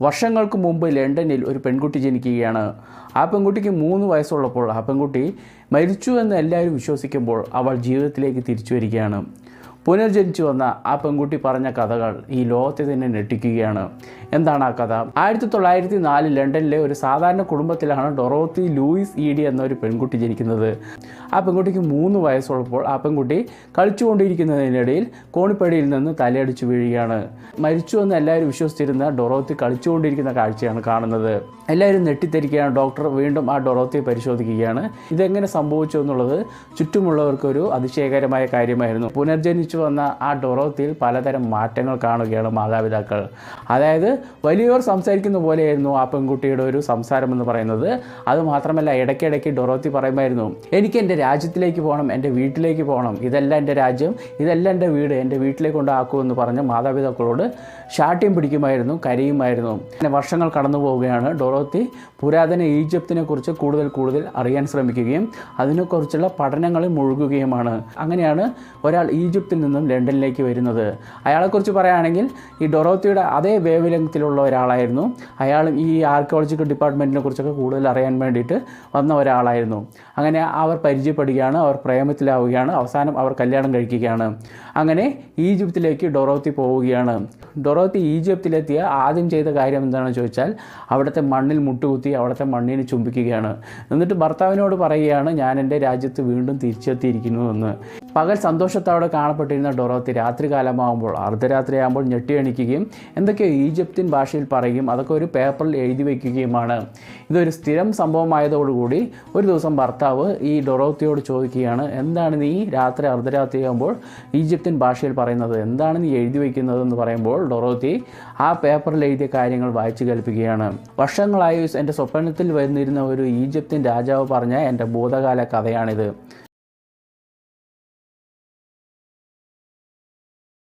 വർഷങ്ങൾക്ക് മുമ്പ് ലണ്ടനിൽ ഒരു പെൺകുട്ടി ജനിക്കുകയാണ്. ആ പെൺകുട്ടിക്ക് മൂന്ന് വയസ്സുള്ളപ്പോൾ ആ പെൺകുട്ടി മരിച്ചു എന്ന് എല്ലാവരും വിശ്വസിക്കുമ്പോൾ അവൾ ജീവിതത്തിലേക്ക് തിരിച്ചു വരികയാണ്. പുനർജനിച്ചു വന്ന ആ പെൺകുട്ടി പറഞ്ഞ കഥകൾ ഈ ലോകത്തെ തന്നെ ഞെട്ടിക്കുകയാണ്. എന്താണ് ആ കഥ? ആയിരത്തി തൊള്ളായിരത്തി നാല് ലണ്ടനിലെ ഒരു സാധാരണ കുടുംബത്തിലാണ് ഡൊറോത്തി ലൂയിസ് ഈഡി എന്ന ഒരു പെൺകുട്ടി ജനിക്കുന്നത്. ആ പെൺകുട്ടിക്ക് മൂന്ന് വയസ്സുള്ളപ്പോൾ ആ പെൺകുട്ടി കളിച്ചുകൊണ്ടിരിക്കുന്നതിനിടയിൽ കോണിപ്പടിയിൽ നിന്ന് തലയടിച്ചു വീഴുകയാണ്. മരിച്ചു എന്ന് എല്ലാവരും വിശ്വസിച്ചിരുന്ന ഡൊറോത്തി കളിച്ചുകൊണ്ടിരിക്കുന്ന കാഴ്ചയാണ് കാണുന്നത്. എല്ലാവരും ഞെട്ടിത്തരിക്കുകയാണ്. ഡോക്ടർ വീണ്ടും ആ ഡൊറോത്തിയെ പരിശോധിക്കുകയാണ്. ഇതെങ്ങനെ സംഭവിച്ചു എന്നുള്ളത് ചുറ്റുമുള്ളവർക്കൊരു അതിശയകരമായ കാര്യമായിരുന്നു. പുനർജനിച്ചു വന്ന ആ ഡൊറോത്തിയിൽ പലതരം മാറ്റങ്ങൾ കാണുകയാണ് മാതാപിതാക്കൾ. അതായത് വലിയവർ സംസാരിക്കുന്ന പോലെയായിരുന്നു ആ പെൺകുട്ടിയുടെ ഒരു സംസാരം എന്ന് പറയുന്നത്. അത് മാത്രമല്ല ഇടയ്ക്കിടയ്ക്ക് ഡൊറോത്തി പറയുമായിരുന്നു എനിക്ക് എന്റെ രാജ്യത്തിലേക്ക് പോകണം എന്റെ വീട്ടിലേക്ക് പോകണം. ഇതല്ല എന്റെ രാജ്യം ഇതല്ല എന്റെ വീട് എന്റെ വീട്ടിലേക്ക് കൊണ്ടാക്കൂ എന്ന് പറഞ്ഞ് മാതാപിതാക്കളോട് ശാഠ്യം പിടിക്കുമായിരുന്നു കരയുമായിരുന്നു. പിന്നെ വർഷങ്ങൾ കടന്നു പോവുകയാണ്. ഡൊറോത്തി പുരാതന ഈജിപ്തിനെ കുറിച്ച് കൂടുതൽ കൂടുതൽ അറിയാൻ ശ്രമിക്കുകയും അതിനെക്കുറിച്ചുള്ള പഠനങ്ങളിൽ മുഴുകുകയുമാണ്. അങ്ങനെയാണ് ഒരാൾ ഈജിപ്തിൽ നിന്നും ലണ്ടനിലേക്ക് വരുന്നത്. അയാളെക്കുറിച്ച് പറയുകയാണെങ്കിൽ ഈ ഡൊറോത്തിയുടെ അതേ വേവ് ലെങ്ത്തിലുള്ള ഒരാളായിരുന്നു. അയാൾ ഈ ആർക്കിയോളജിക്കൽ ഡിപ്പാർട്ട്മെന്റിനെ കുറിച്ചൊക്കെ കൂടുതൽ അറിയാൻ വേണ്ടിയിട്ട് വന്ന ഒരാളായിരുന്നു. അങ്ങനെ അവർ പരിചയപ്പെടുകയാണ് അവർ പ്രേമത്തിലാവുകയാണ് അവസാനം അവർ കല്യാണം കഴിക്കുകയാണ്. അങ്ങനെ ഈജിപ്തിലേക്ക് ഡൊറോത്തി പോവുകയാണ്. ഡൊറോത്തി ഈജിപ്തിലെത്തിയ ആദ്യം ചെയ്ത കാര്യം എന്താണെന്ന് ചോദിച്ചാൽ അവിടുത്തെ മണ്ണിൽ മുട്ടുകുത്തി അവിടുത്തെ മണ്ണിനെ ചുംബിക്കുകയാണ്. എന്നിട്ട് ഭർത്താവിനോട് പറയുകയാണ് ഞാൻ എന്റെ രാജ്യത്ത് വീണ്ടും തിരിച്ചെത്തിയിരിക്കുന്നു എന്ന്. പകൽ സന്തോഷത്തോടെ കാണപ്പെട്ടിരുന്ന ഡൊറോത്തി രാത്രി കാലമാകുമ്പോൾ അർദ്ധരാത്രിയാകുമ്പോൾ ഞെട്ടി എണിക്കുകയും എന്തൊക്കെയോ ഈജിപ്തിൻ ഭാഷയിൽ പറയുകയും അതൊക്കെ ഒരു പേപ്പറിൽ എഴുതി വയ്ക്കുകയുമാണ്. ഇതൊരു സ്ഥിരം സംഭവമായതോടുകൂടി ഒരു ദിവസം ഭർത്താവ് ഈ ഡൊറോത്തിയോട് ചോദിക്കുകയാണ് എന്താണ് നീ രാത്രി അർദ്ധരാത്രിയാകുമ്പോൾ ഈജിപ്തിൻ ഭാഷയിൽ പറയുന്നത്? എന്താണ് നീ എഴുതി വയ്ക്കുന്നത്? എന്ന് പറയുമ്പോൾ ഡൊറോത്തി ആ പേപ്പറിൽ എഴുതിയ കാര്യങ്ങൾ വായിച്ചു കേൾപ്പിക്കുകയാണ്. വർഷങ്ങളായി എന്റെ സ്വപ്നത്തിൽ വന്നിരുന്ന ഒരു ഈജിപ്തിൻ രാജാവ് പറഞ്ഞ എന്റെ ഭൂതകാല കഥയാണിത്.